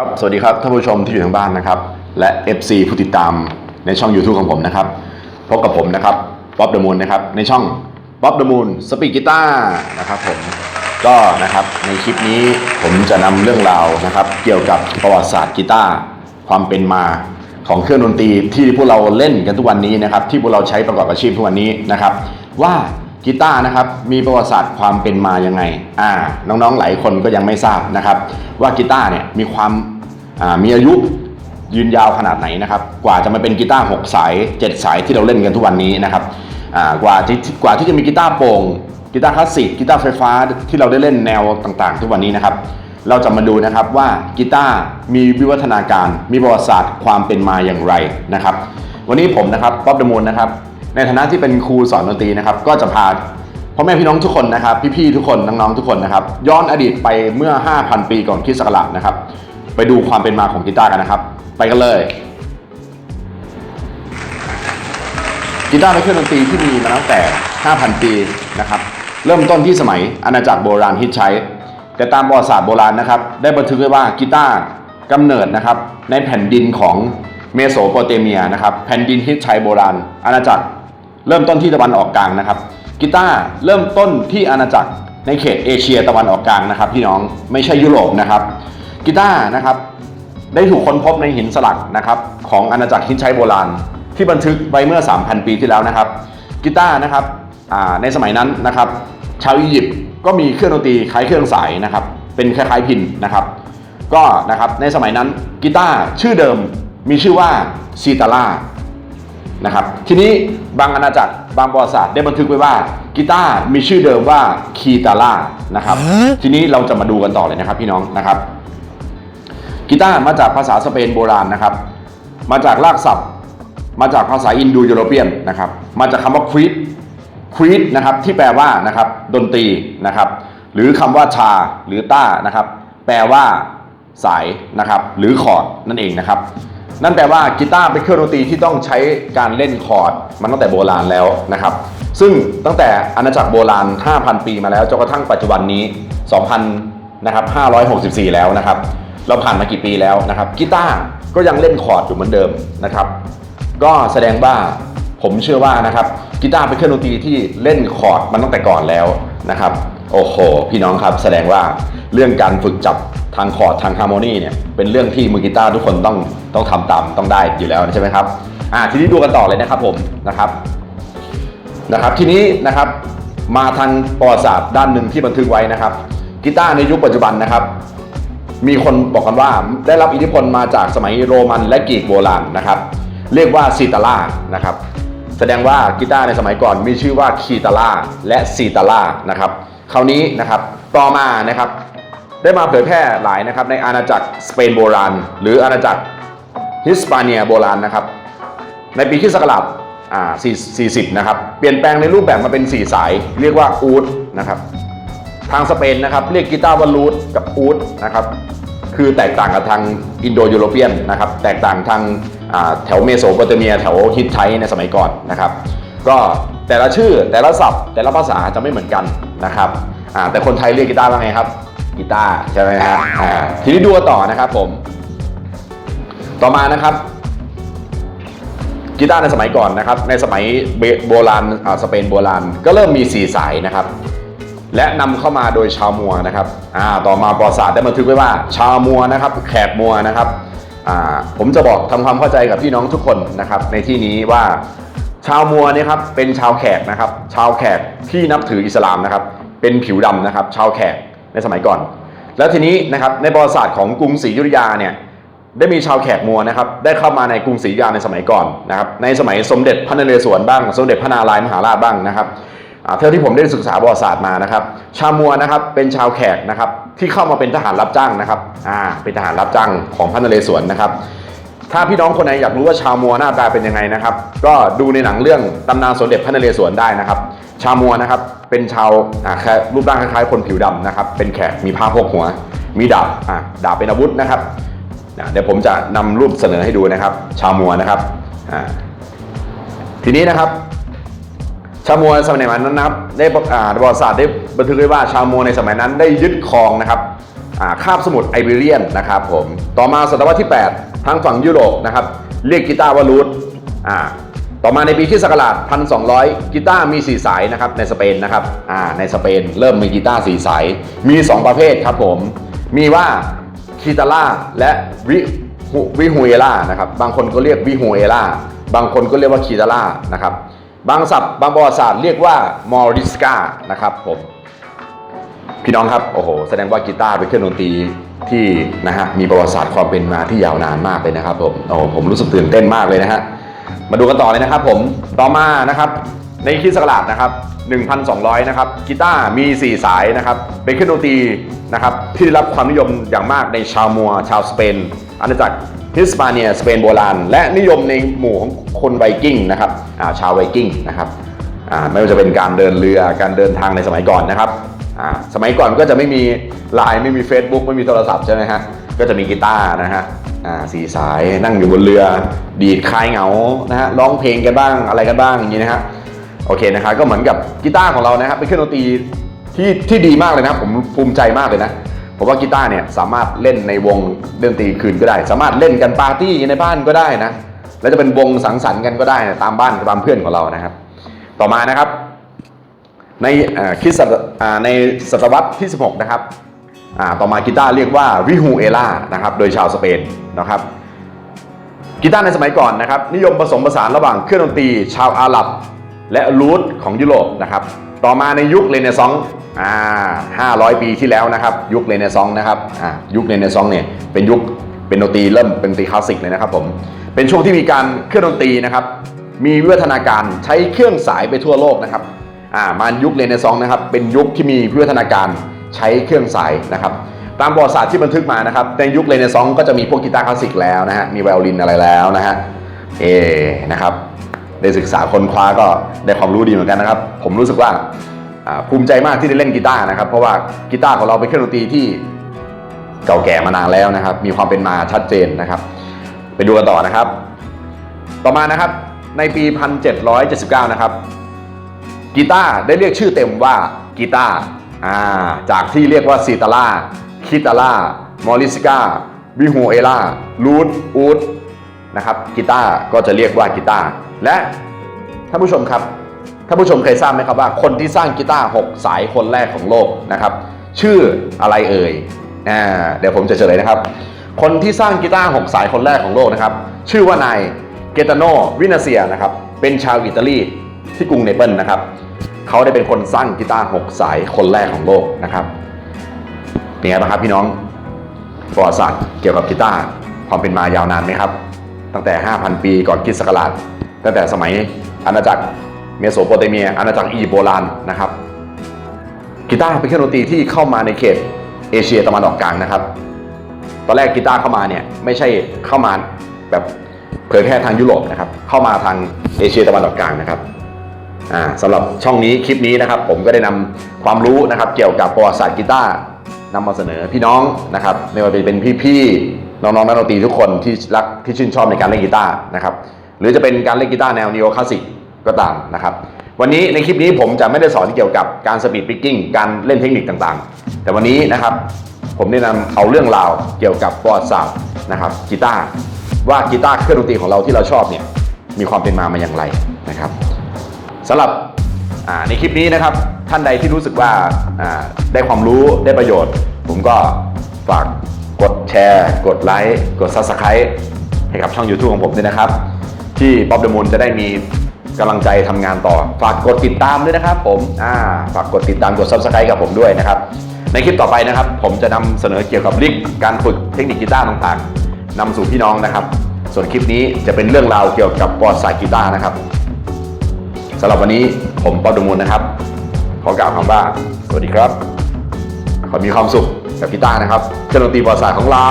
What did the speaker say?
ครับ สวัสดีครับท่านผู้ชมที่อยู่ทางบ้านนะครับ และ FC ผู้ติดตามในช่อง YouTube ของผมนะครับ พบกับผมนะครับป๊อปเดอะมูนนะครับ ในช่องป๊อปเดอะมูนสปีกกีตาร์นะครับผมก็นะครับในคลิปนี้ผมจะนำเรื่องราวนะครับ เกี่ยวกับประวัติศาสตร์กีตาร์ความเป็นมาของเครื่องดนตรีที่พวกเราเล่นกันทุกวันนี้นะครับ ที่พวกเราใช้ประกอบอาชีพทุกวันนี้นะครับ ว่า กีตาร์นะครับมีประวัติศาสตร์ความเป็นมายังไงอ่าน้องๆหลายคนก็ยังไม่ทราบนะครับ ว่ากีตาร์เนี่ยมีความมีอายุยืนยาวขนาดไหนนะครับ กว่าจะมาเป็นกีตาร์6สาย 7 สายที่เราเล่นกันทุกวันนี้นะครับกว่าที่กว่าที่จะมีกีตาร์โปร่งกีตาร์คลาสสิกกีตาร์ไฟฟ้าที่เราได้เล่นแนวต่างๆ ทุกวันนี้นะครับ เราจะมาดูนะครับว่ากีตาร์มีวิวัฒนาการ มีประวัติศาสตร์ความเป็นมาอย่างไรนะครับ วันนี้ผมนะครับป๊อบเดมูนนะครับ ในฐานะที่เป็นครูสอนดนตรีนะครับ ก็จะพาพ่อแม่พี่น้องทุกคนนะครับ พี่ๆทุกคนน้องๆทุกคนนะครับ ย้อนอดีตไปเมื่อ 5,000 ปีก่อนคริสต์ศักราชนะครับ ไปดูความเป็นมาของกีตาร์กันนะครับ ไปกันเลยกีตาร์เป็นเครื่องดนตรีที่มีมาตั้งแต่ 5,000 ปีนะครับ เริ่มต้นที่สมัยอาณาจักรโบราณฮิตใช้ แต่ตามประวัติศาสตร์โบราณนะครับ ได้บันทึกไว้ว่ากีตาร์กำเนิดนะครับ ในแผ่นดินของเมโสโปเตเมียนะครับ แผ่นดินฮิตใช้โบราณ อาณาจักร เริ่มต้นที่ตะวันออกกลางนะครับกีตาร์เริ่มต้นที่อาณาจักรในเขตเอเชียตะวันออกกลางนะครับพี่น้องไม่ใช่ยุโรปนะครับกีตาร์นะครับได้ถูกค้นพบในหินสลักนะครับของอาณาจักรฮิตใช้โบราณ ที่บันทึกไว้เมื่อ 3,000 ปีที่แล้วนะครับกีตาร์นะครับในสมัยนั้นนะครับชาวอียิปต์ก็มีเครื่องดนตรีคล้ายเครื่องสายนะครับเป็นคล้ายๆพินนะครับก็นะครับในสมัยนั้นกีตาร์ชื่อเดิมมีชื่อว่าซีตาร่า นะครับทีนี้บางอาณาจักรบางประวัติศาสตร์ได้บันทึกไว้ว่ากีตาร์มีชื่อเดิมว่าคีตาร่านะครับทีนี้เราจะมาดูกันต่อเลยนะครับพี่น้องนะครับกีตาร์มาจากภาษาสเปนโบราณนะครับ มาจากรากศัพท์ มาจากภาษาอินโดยูโรเปียนนะครับมาจากคำว่าครีดครีดนะครับที่แปลว่านะครับดนตรีนะครับหรือคำว่าชาหรือต้านะครับแปลว่าสายนะครับหรือคอร์ดนั่นเองนะครับ นั่นแปลว่ากีตาร์เป็นเครื่องดนตรีที่ต้องใช้การเล่นคอร์ดมันตั้งแต่โบราณแล้วนะครับ ซึ่งตั้งแต่อาณาจักรโบราณ 5,000 ปีมาแล้วจนกระทั่งปัจจุบันนี้ 2,000นะครับ564 แล้วนะครับ เราผ่านมากี่ปีแล้วนะครับกีตาร์ก็ยังเล่นคอร์ดอยู่เหมือนเดิมนะครับ ก็แสดงว่าผมเชื่อว่านะครับกีตาร์เป็นเครื่องดนตรีที่เล่นคอร์ดมันตั้งแต่ก่อนแล้วนะครับ โอ้โห พี่น้องครับแสดงว่าเรื่องการฝึกจับ ทางคอร์ดทางฮาร์โมนีเนี่ยเป็นเรื่องที่มือกีตาร์ทุกคนต้องต้องทำตามต้องได้อยู่แล้วใช่ไหมครับอ่าทีนี้ดูกันต่อเลยนะครับผมนะครับนะครับ ทีนี้นะครับมาทางประวัติศาสตร์ด้านหนึ่งที่บันทึกไว้นะครับกีตาร์ในยุคปัจจุบันนะครับ มีคนบอกกันว่าได้รับอิทธิพลมาจากสมัยโรมันและกรีกโบราณนะครับ เรียกว่าซีตาร่านะครับ แสดงว่ากีตาร์ในสมัยก่อนมีชื่อว่าคีตาร่าและซีตาร่านะครับคราวนี้นะครับต่อมานะครับ ได้มาเผยแพร่หลายนะครับในอาณาจักรสเปนโบราณ หรืออาณาจักรฮิสปาเนียโบราณนะครับ ในปีคริสต์ศักราช40 นะครับ เปลี่ยนแปลงในรูปแบบมาเป็น 4 สาย เรียกว่าอูดนะครับ ทางสเปนนะครับ เรียกกีตาร์ว่ารูทกับอูดนะครับ คือแตกต่างกับทางอินโดยูโรเปียนนะครับ แตกต่างทางแถวเมโสโปเตเมีย แถวฮิตไทในสมัยก่อนนะครับ ก็แต่ละชื่อแต่ละศัพท์ แต่ละภาษาจะไม่เหมือนกันนะครับแต่คนไทยเรียกกีตาร์ว่าไงครับ กีตาร์ใช่ไหมฮะอ่าทีนี้ดูกันต่อนะครับผม ต่อมานะครับกีตาร์ในสมัยก่อนนะครับ ในสมัยโบราณอ่าสเปนโบราณ ก็เริ่มมี 4 สายนะครับ และนำเข้ามาโดยชาวมัวนะครับอ่าต่อมาประวัติศาสตร์ได้บันทึกไว้ว่า ชาวมัวนะครับ แขกมัวนะครับอ่าผมจะบอกทำความเข้าใจกับพี่น้องทุกคนนะครับ ในที่นี้ว่าชาวมัวเนี่ยครับเป็นชาวแขกนะครับ ชาวแขกที่นับถืออิสลามนะครับ เป็นผิวดำนะครับ ชาวแขก ในสมัยก่อน แล้วทีนี้นะครับในประวัติศาสตร์ของกรุงศรีอยุธยาเนี่ยได้มีชาวแขกมัวนะครับได้เข้ามาในกรุงศรีอยุธยาในสมัยก่อนนะครับในสมัยสมเด็จพระนเรศวรบ้าง สมเด็จพระนารายมหาราชบ้างนะครับเท่าที่ผมได้ศึกษาประวัติศาสตร์มานะครับ ชาวมัวนะครับเป็นชาวแขกนะครับที่เข้ามาเป็นทหารรับจ้างนะครับอ่าเป็นทหารรับจ้างของพระนเรศวรนะครับถ้าพี่น้องคนไหนอยากรู้ว่าชาวมัวหน้าตาเป็นยังไงนะครับ ก็ดูในหนังเรื่องตำนานสมเด็จพระนเรศวรได้นะครับ ชาวมัวนะครับ เป็นชาวอ่าแค่รูปร่างคล้ายๆคนผิวดำนะครับ เป็นแขกมีผ้าพกหัว มีดาบอ่าดาบเป็นอาวุธนะครับเดี๋ยวผมจะนำรูปเสนอให้ดูนะครับ ชาวมัวนะครับอ่าทีนี้นะครับ ชาวมัวสมัยนั้นนะครับ ได้ประอ่าประวัติศาสตร์ได้บันทึกไว้ว่าชาวมัวในสมัยนั้นได้ยึดครองนะครับคาบสมุทรไอเบเรียนนะครับผม ต่อมาศตวรรษที่ 8 ทางฝั่งยุโรปนะครับ เรียกกีตาร์ว่ารูท ต่อมาในปีคริสต์ศักราช1200 กีตาร์มี 4 สายนะครับในสเปนนะครับอ่าในสเปนเริ่มมีกีตาร์4สาย มี 2 ประเภทครับผม มีว่าคีตาล่าและวิหุวิฮูเอล่านะครับ บางคนก็เรียกวิฮูเอล่า บางคนก็เรียกว่าคีตาล่านะครับ บางศัพท์บางประวัติศาสตร์เรียกว่ามอริสกานะครับผมพี่น้องครับ โอ้โห แสดงว่ากีตาร์เป็นเครื่องดนตรีที่นะฮะมีประวัติศาสตร์ความเป็นมาที่ยาวนานมากเลยนะครับผมโอ้โหผมรู้สึกตื่นเต้นมากเลยนะฮะ มาดูกันต่อเลยนะครับผมต่อมานะครับในคริสต์ศักราชนะครับ1,200 นะครับกีตาร์มี 4 สายนะครับเป็นเครื่องดนตรีนะครับที่ได้รับความนิยมอย่างมากในชาวมัว ชาวสเปนอาณาจักรฮิสปาเนียสเปนโบราณ และนิยมในหมู่ของคนไวกิ้งนะครับาชาวไวกิ้งนะครับไม่ว่าจะเป็นการเดินเรือการเดินทางในสมัยก่อนนะครับสมัยก่อนก็จะไม่มีไลน์ไม่มี Facebook ไม่มีโทรศัพท์ใช่ไหมฮะ ก็จะมีกีตาร์นะฮะอ่าสีสายนั่งอยู่บนเรือ ดีดคลายเหงานะฮะร้องเพลงกันบ้างอะไรกันบ้างอย่างนี้นะฮะโอเคนะครับก็เหมือนกับกีตาร์ของเรานะครับเป็นเครื่องดนตรีที่ที่ดีมากเลยนะผมภูมิใจมากเลยนะผมว่ากีตาร์เนี่ยสามารถเล่นในวงดนตรีคืนก็ได้ สามารถเล่นกันปาร์ตี้ในบ้านก็ได้นะแล้วจะเป็นวงสังสรรค์กันก็ได้นะตามบ้านตามเพื่อนของเรานะครับ ต่อมานะครับ ในคริสต์ในศตวรรษที่ 16 นะครับ ต่อมากีตาร์เรียกว่าวิฮูเอล่านะครับโดยชาวสเปนนะครับกีตาร์ในสมัยก่อนนะครับนิยมผสมผสานระหว่างเครื่องดนตรีชาวอาหรับ และรูทของยุโรปนะครับต่อมาในยุคเรเนซองส์อ่า500 ปีที่แล้วนะครับ ยุคเรเนซองส์นะครับอ่ายุคเรเนซองส์เนี่ยเป็นยุคเป็นดนตรีเริ่มเป็นดนตรีคลาสสิกเลยนะครับผมเป็นช่วงที่มีการเครื่องดนตรีนะครับมีวิวัฒนาการใช้เครื่องสายไปทั่วโลกนะครับอ่ามายุคเรเนซองส์นะครับเป็นยุคที่มีวิวัฒนาการ ใช้เครื่องสายนะครับตามประวัติศาสตร์ที่บันทึกมานะครับในยุคเรเนซองส์ก็จะมีพวกกีตาร์คลาสสิกแล้วนะฮะมีไวโอลินอะไรแล้วนะฮะเอนะครับได้ศึกษาค้นคว้าก็ได้ความรู้ดีเหมือนกันนะครับ ผมรู้สึกว่าภูมิใจมากที่ได้เล่นกีตาร์นะครับ เพราะว่ากีตาร์ของเราเป็นเครื่องดนตรีที่เก่าแก่มานานแล้วนะครับ มีความเป็นมาชัดเจนนะครับ ไปดูกันต่อนะครับ ต่อมานะครับในปี 1779 นะครับกีตาร์ได้เรียกชื่อเต็มว่ากีตาร์ จากที่เรียกว่าซีตาร่าคิตาร่ามอริสิก้าวิฮูเอล่าลูดอูดนะครับกีตาร์ก็จะเรียกว่ากีตาร์และท่านผู้ชมครับท่านผู้ชมเคยทราบไหมครับว่าคนที่สร้างกีตาร์6สายคนแรกของโลกนะครับ ชื่ออะไรเอ่ยอ่าเดี๋ยวผมจะเฉลยนะครับ คนที่สร้างกีตาร์6สายคนแรกของโลกนะครับ ชื่อว่านายเกตาโนวินาเซียนะครับ เป็นชาวอิตาลีที่กรุงเนเปิลนะครับ เขาได้เป็นคนสร้างกีตาร์6สายคนแรกของโลกนะครับเป็นไงบ้างครับพี่น้องประวัติศาสตร์เกี่ยวกับกีตาร์ความเป็นมายาวนานไหมครับ ตั้งแต่ 5,000 ปีก่อนคริสต์ศักราชตั้งแต่สมัยอาณาจักรเมโสโปเตเมียอาณาจักรอียิปต์โบราณนะครับกีตาร์เป็นเครื่องดนตรีที่เข้ามาในเขตเอเชียตะวันออกกลางนะครับ ตอนแรกกีตาร์เข้ามาเนี่ยไม่ใช่เข้ามาแบบเผยแพร่ทางยุโรปนะครับ เข้ามาทางเอเชียตะวันออกกลางนะครับ สำหรับช่องนี้คลิปนี้นะครับผมก็ได้นำความรู้นะครับเกี่ยวกับประวัติศาสตร์กีตาร์นำมาเสนอพี่น้องนะครับไม่ว่าจะเป็นพี่ๆน้องๆนักดนตรีทุกคนที่รักที่ชื่นชอบในการเล่นกีตาร์นะครับหรือจะเป็นการเล่นกีตาร์แนวนีโอคลาสสิกก็ตามนะครับวันนี้ในคลิปนี้ผมจะไม่ได้สอนเกี่ยวกับการสปีดปิกกิ้งการเล่นเทคนิคต่างๆ แต่วันนี้นะครับผมได้นำเอาเรื่องราวเกี่ยวกับประวัติศาสตร์นะครับกีตาร์ว่ากีตาร์เครื่องดนตรีของเราที่เราชอบเนี่ยมีความเป็นมามาอย่างไรนะครับ สำหรับในคลิปนี้นะครับท่านใดที่รู้สึกว่าได้ความรู้ได้ประโยชน์ ผมก็ฝากกดแชร์ กดไลค์ กด Subscribe ให้กับช่อง YouTube ของผมด้วยนะครับ ที่ป๊อบเดอะมูลจะได้มีกำลังใจทำงานต่อ ฝากกดติดตามด้วยนะครับผมฝากกดติดตามกด Subscribe กับผมด้วยนะครับ ในคลิปต่อไปนะครับ ผมจะนำเสนอเกี่ยวกับลิกการฝึกเทคนิคกีตาร์ต่างๆนำสู่พี่น้องนะครับ ส่วนคลิปนี้จะเป็นเรื่องราวเกี่ยวกับประวัติศาสตร์กีตาร์นะครับ สำหรับวันนี้ผมปอบดมูลนะครับ ขอกล่าวคำว่า สวัสดีครับ ขอมีความสุขกับกีตาร์นะครับเครื่องดนตรีประวัติศาสตร์ของเรา